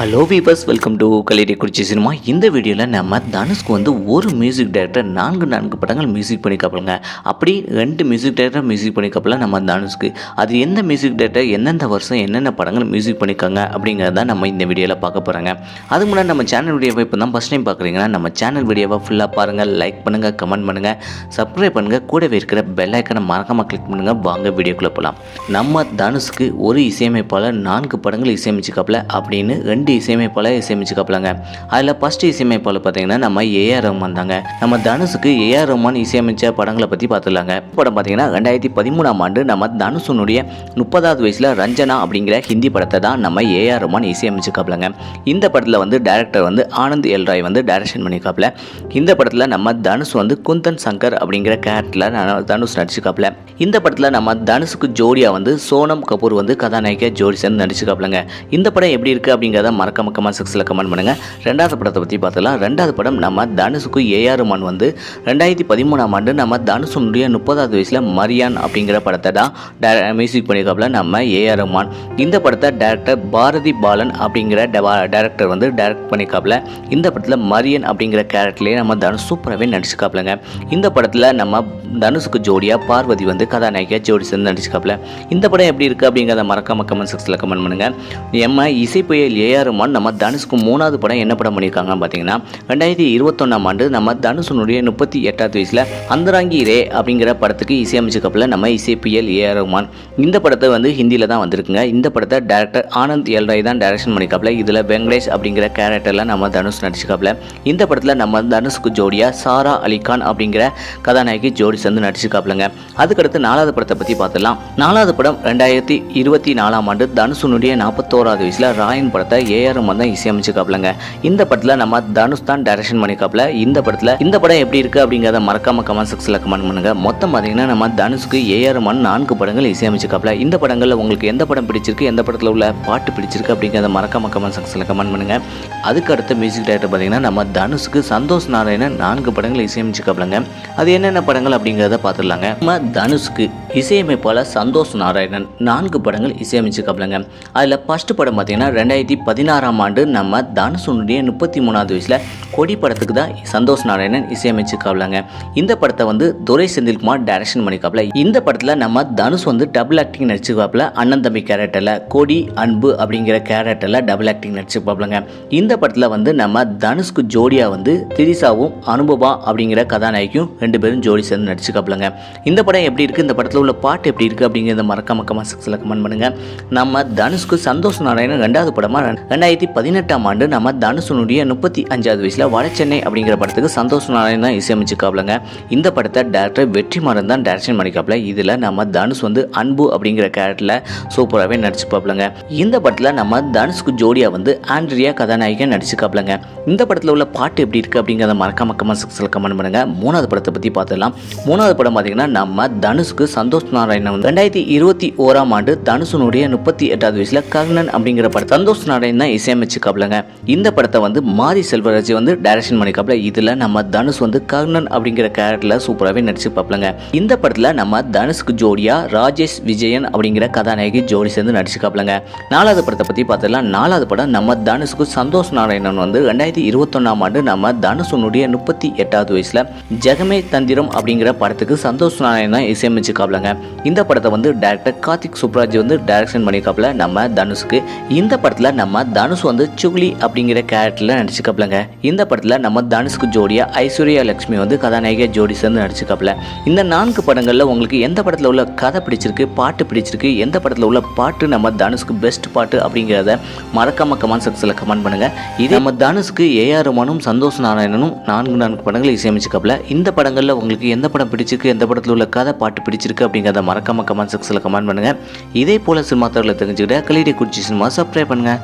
Hello viewers welcome to கலிடி குறிச்சி cinema இந்த வீடியோவில் நம்ம தனுஷ்க்கு வந்து ஒரு மியூசிக் டைரக்டர் நான்கு நான்கு படங்கள் மியூசிக் பண்ணி அப்படி ரெண்டு மியூசிக் டைரக்டர் மியூசிக் பண்ணி நம்ம தனுஷ்க்கு. அது எந்த மியூசிக் டைரக்டர் எந்தெந்த வருஷம் என்னென்ன படங்கள் மியூசிக் பண்ணியிருக்காங்க அப்படிங்கிறத நம்ம இந்த வீடியோவில் பார்க்க போகிறாங்க அது முன்னாடி நம்ம சேனல் வீடியோவை இப்போ தான் ஃபஸ்ட் டைம் பார்க்குறீங்கன்னா நம்ம சேனல் வீடியோவை ஃபுல்லாக பாருங்கள் லைக் பண்ணுங்கள் கமெண்ட் பண்ணுங்கள் சப்ஸ்கிரைப் பண்ணுங்கள் கூடவே இருக்கிற பெல் ஐக்கனை மறக்காமல் கிளிக் பண்ணுங்கள் வாங்க வீடியோக்குள்ளே போகலாம் நம்ம தனுஷ்க்கு ஒரு இசையமைப்பாளர் நான்கு படங்கள் இசையமைச்சுக்காப்புல அப்படின்னு ரெண்டு இசையமைப்பாளர் இசையமைச்சுக்காப்புலங்க அதில் ஃபஸ்ட்டு இசையமைப்பாளர் பார்த்தீங்கன்னா நம்ம ஏஆர் ரஹ்மான் தாங்க. நம்ம தனுஷுக்கு ஏஆர் ரஹ்மான் இசையமைச்ச படங்களை பற்றி பார்த்துலாங்க படம் பார்த்தீங்கன்னா ரெண்டாயிரத்தி பதிமூணாம் ஆண்டு நம்ம தனுஷனுடைய முப்பதாவது வயசில் ரஞ்சனா அப்படிங்கிற ஹிந்தி படத்தை தான் நம்ம ஏஆர் ரஹ்மான் இசையமைச்சுக்காப்புலங்க இந்த படத்தில் வந்து டேரக்டர் வந்து ஆனந்த் எல் ராய் வந்து டைரக்ஷன் பண்ணிக்காப்புல இந்த படத்தில் நம்ம தனுஷ் வந்து குந்தன் சங்கர் அப்படிங்கிற கேரக்டரில் தனுஷ் நடிச்சுக்காப்புல இந்த படத்தில் நம்ம தனுஷுக்கு ஜோடியாக வந்து சோனம் கபூர் வந்து கதாநாயகியாக ஜோடி சேர்ந்து நடிச்சுக்காப்புலங்க இந்த படம் எப்படி இருக்குது அப்படிங்கிறத மறக்காம கமெண்ட் செக்ஸில் கமெண்ட் பண்ணுங்கள் ரெண்டாவது படத்தை பற்றி பார்த்தலாம் ரெண்டாவது படம் நம்ம தனுஷுக்கு ஏஆர் ரஹ்மான் வந்து ரெண்டாயிரத்தி பதிமூணாம் ஆண்டு நம்ம தனுஷனுடைய முப்பதாவது வயசில் மரியான் அப்படிங்கிற படத்தை தான் மியூசிக் பண்ணியிருக்காப்புல நம்ம ஏஆர் ரஹ்மான் இந்த படத்தை டேரக்டர் பாரதி பாலன் அப்படிங்கிற டேரக்டர் வந்து டைரக்ட் பண்ணியிருக்காப்புல. இந்த படத்தில் மரியன் அப்படிங்கிற கேரக்டர்லேயே நம்ம தனுஷ் சூப்பராகவே நடிச்சுக்காப்புலங்க இந்த படத்தில் நம்ம தனுஷுக்கு ஜோடியாக பார்வதி வந்து கதாநாயகியாக ஜோடி சேர்ந்து நடிச்சுக்காப்புல இந்த படம் எப்படி இருக்குது அப்படிங்கிறத மறக்காம கமெண்ட் செக்ஸில் கமெண்ட் பண்ணுங்கள் எம்ம இசை புயல் ஏஆர் ரஹ்மான் நம்ம தனுஷ்க்கு மூணாவது படம் என்ன படம் பண்ணியிருக்காங்கன்னு பார்த்தீங்கன்னா ரெண்டாயிரத்தி இருபத்தொன்னாம் ஆண்டு நம்ம தனுஷனுடைய முப்பத்தி எட்டாவது வயசில் அந்தராங்கி ரே அப்படிங்கிற படத்துக்கு இசையமைச்சுக்காப்புல நம்ம இசை புயல் ஏஆர் ரஹ்மான் இந்த படத்தை வந்து ஹிந்தியில் தான் வந்திருக்குங்க. இந்த படத்தை டேரக்டர் ஆனந்த் எல்ராய் தான் டைரக்ஷன் பண்ணிக்காப்புல இதில் வெங்கடேஷ் அப்படிங்கிற கேரக்டரில் நம்ம தனுஷ் நடிச்சுக்காப்புல இந்த படத்தில் நம்ம தனுஷ்க்கு ஜோடியாக சாரா அலிகான் அப்படிங்கிற கதாநாயகி ஜோடி சேர்ந்து நடிச்சுக்காப்புலங்க அதுக்கடுத்து நாலாவது படத்தை பற்றி பார்த்துடலாம். நாலாவது படம் ரெண்டாயிரத்தி இருபத்தி நாலாம் ஆண்டு தனுஷனுடைய நாற்பத்தோராவது வயசில் ராயன் படத்தை ஏஆர் ரமன் தான் இசையமைச்சிருக்காப்லங்க இந்த படத்தில் நம்ம தனுஷ் தான் டைரக்ஷன் பண்ணிக்காப்புல இந்த படத்தில் இந்த படம் எப்படி இருக்குது அப்படிங்கிறத மறக்காம கமெண்ட் செக்ஸில் கமெண்ட் பண்ணுங்க. மொத்தம் பார்த்தீங்கன்னா நம்ம தனுஷ்க்கு ஏஆர் ரமன் நான்கு படங்கள் இசையமைச்சிருக்காப்ல இந்த படங்களில் உங்களுக்கு எந்த படம் பிடிச்சிருக்கு எந்த படத்தில் உள்ள பாட்டு பிடிச்சிருக்கு அப்படிங்கிறத மறக்காம கமெண்ட் செக்ஷனில் கமெண்ட் பண்ணுங்க. அதுக்கு அடுத்த மியூசிக் டைரக்டர் பார்த்தீங்கன்னா நம்ம தனுஷுக்கு சந்தோஷ் நாராயணன் நான்கு படங்கள் இசையமைச்சிருக்காப்லங்க அது என்னென்ன படங்கள் அப்படிங்கிறத பார்த்துடலாங்க நம்ம தனுஷ்க்கு இசையமைப்பாளர் சந்தோஷ் நாராயணன் நான்கு படங்கள் இசையமைச்சிருக்காப்லங்க அதில் ஃபஸ்ட்டு படம் பார்த்தீங்கன்னா ரெண்டாயிரத்தி பதினாறாம் ஆண்டு நம்ம தனுஷனுடைய முப்பத்தி மூணாவது வயசில் கொடி படத்துக்கு தான் சந்தோஷ் நாராயணன் இசையமைச்சுக்காப்புலங்க இந்த படத்தை வந்து துரை செந்தில்குமார் டைரக்ஷன் பண்ணிக்காப்புல இந்த படத்தில் நம்ம தனுஷ் வந்து டபுள் ஆக்டிங் நடிச்சுக்காப்புல அண்ணன் தம்பி கேரக்டரில் கொடி அன்பு அப்படிங்கிற கேரக்டரில் டபுள் ஆக்டிங் நடிச்சுப்பாப்புலங்க இந்த படத்தில் வந்து நம்ம தனுஷ்க்கு ஜோடியாக வந்து திரிசாவும் அனுபவா அப்படிங்கிற கதாநாயகியும் ரெண்டு பேரும் ஜோடி சேர்ந்து நடிச்சுக்காப்புலங்க இந்த படம் எப்படி இருக்குது இந்த படத்தில் உள்ள பாட்டு எப்படி இருக்குது அப்படிங்கிறத மறக்காம கமெண்ட் செக்ஸில் கமெண்ட் பண்ணுங்கள் நம்ம தனுஷ்க்கு சந்தோஷ் நாராயணன் ரெண்டாவது படமாக ரெண்டாயிரத்தி பதினெட்டாம் ஆண்டு நம்ம தனுஷனுடைய முப்பத்தி அஞ்சாவது வயசில் வடச்சென்னை அப்படிங்கிற படத்துக்கு சந்தோஷ் நாராயணன் தான் இசையமைச்சுக்காப்புலங்க இந்த படத்தை டேரக்டர் வெற்றிமாறன் தான் டேரக்ஷன் பண்ணிக்காப்ல இதில் நம்ம தனுஷ் வந்து அன்பு அப்படிங்கிற கேரக்டரில் சூப்பராகவே நடிச்சுப்பாப்லங்க. இந்த படத்தில் நம்ம தனுஷ்க்கு ஜோடியாக வந்து ஆண்ட்ரியா கதாநாயகன் நடிச்சுக்காப்லங்க. இந்த படத்தில் உள்ள பாட்டு எப்படி இருக்குது அப்படிங்கிறத மறக்காம கமெண்ட் செக்ஸில் கமெண்ட் பண்ணுங்கள் மூணாவது படத்தை பற்றி பார்த்துடலாம் மூணாவது படம் பார்த்தீங்கன்னா நம்ம தனுஷ்க்கு சந்தோஷ் நாராயணன் வந்து ரெண்டாயிரத்தி இருபத்தி ஓராம் ஆண்டு தனுஷனுடைய முப்பத்தி எட்டாவது வயசில் கர்ணன் அப்படிங்கிற படம் சந்தோஷ் நாராயணன் தான் இசையமைச்சுக்காப்புலங்க இந்த படத்தை வந்து மாரி செல்வராஜ் வந்து டைரக்ஷன் பண்ணிக்காப்புல இதில் நம்ம தனுஷ் வந்து கர்ணன் அப்படிங்கிற கேரக்டரில் சூப்பராகவே நடிச்சுப்பாப்புலங்க இந்த படத்தில் நம்ம தனுஷ்க்கு ஜோடியாக ராஜேஷ் விஜயன் அப்படிங்கிற கதாநாயகி ஜோடி சேர்ந்து நடிச்சுக்காப்புலங்க நாலாவது படத்தை பற்றி பார்த்துடலாம் நாலாவது படம் நம்ம தனுஷ்க்கு சந்தோஷ் நாராயணன் வந்து ரெண்டாயிரத்தி இருபத்தொன்னாம் ஆண்டு நம்ம தனுஷனுடைய முப்பத்தி எட்டாவது வயசில் ஜெகமே தந்திரம் அப்படிங்கிற படத்துக்கு சந்தோஷ் நாராயணன் தான் இந்த படத்தை வந்து டேரக்டர் கார்த்திக் சுப்ராஜ் வந்து டைரக்ஷன் பண்ணிக்காப்புல நம்ம தனுஷ்க்கு. இந்த படத்தில் நம்ம தனுஷ் வந்து சுக்லி அப்படிங்கிற கேரக்டரில் நடிச்சுக்காப்புலங்க இந்த படத்தில் நம்ம தனுஷ்க்கு ஜோடியாக ஐஸ்வர்யா லட்சுமி வந்து கதாநாயகியாக ஜோடி சேர்ந்து நடிச்சுக்காப்புல இந்த நான்கு படங்களில் உங்களுக்கு எந்த படத்தில் உள்ள கதை பிடிச்சிருக்கு பாட்டு பிடிச்சிருக்கு எந்த படத்தில் உள்ள பாட்டு நம்ம தனுஷ்க்கு பெஸ்ட் பாட்டு அப்படிங்கிறத மறக்காம கமெண்ட் செக்ஷனில் கமெண்ட் பண்ணுங்கள் இது நம்ம தனுஷ்க்கு ஏஆர் ரமனும் சந்தோஷ் நாராயணனும் நான்கு நான்கு படங்களை இசையமைச்சுக்காப்புல இந்த படங்களில் உங்களுக்கு எந்த படம் பிடிச்சிருக்கு எந்த படத்தில் உள்ள கதை பாட்டு பிடிச்சிருக்கு அப்படிங்கிறத மறக்காம கமெண்ட் செக்ஷனில் கமெண்ட் பண்ணுங்கள் இதே போல் சினிமா தகவலை தெரிஞ்சுக்கிட்ட கலிடி குச்சி சினிமா சப்ஸ்கிரைப் பண்ணுங்கள்